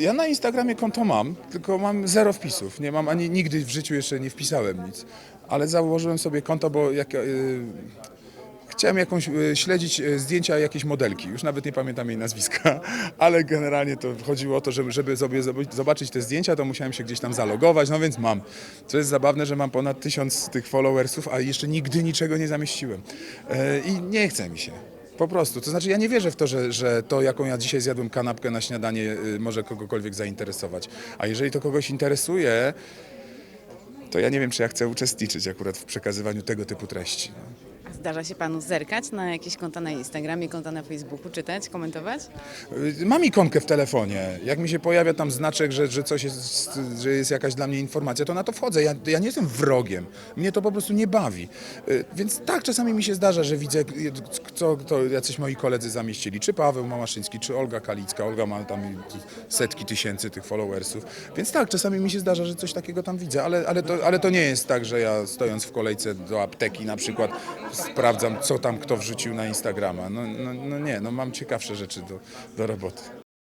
Ja na Instagramie konto mam, tylko mam zero wpisów. Nie mam ani nigdy w życiu jeszcze nie wpisałem nic. Ale założyłem sobie konto, bo jak, y, chciałem jakąś y, śledzić y, zdjęcia jakiejś modelki. Już nawet nie pamiętam jej nazwiska, ale generalnie to chodziło o to, żeby, żeby sobie zob- zobaczyć te zdjęcia, to musiałem się gdzieś tam zalogować, no więc mam. Co jest zabawne, że mam ponad tysiąc tych followersów, a jeszcze nigdy niczego nie zamieściłem. E, I nie chce mi się. Po prostu. To znaczy ja nie wierzę w to, że, że to, jaką ja dzisiaj zjadłem kanapkę na śniadanie, y, może kogokolwiek zainteresować. A jeżeli to kogoś interesuje, to ja nie wiem, czy ja chcę uczestniczyć akurat w przekazywaniu tego typu treści. no. Zdarza się panu zerkać na jakieś konta na Instagramie, konta na Facebooku, czytać, komentować? Y, Mam ikonkę w telefonie. Jak mi się pojawia tam znaczek, że, że coś jest, że jest jakaś dla mnie informacja, to na to wchodzę. Ja, ja nie jestem wrogiem. Mnie to po prostu nie bawi. Y, Więc tak, czasami mi się zdarza, że widzę, y, co to jacyś moi koledzy zamieścili. Czy Paweł Mamaszyński, czy Olga Kalicka. Olga ma tam setki tysięcy tych followersów. Więc tak, czasami mi się zdarza, że coś takiego tam widzę, ale, ale, to, ale to nie jest tak, że ja stojąc w kolejce do apteki na przykład sprawdzam, co tam kto wrzucił na Instagrama. No, no, no nie, no mam ciekawsze rzeczy do, do roboty.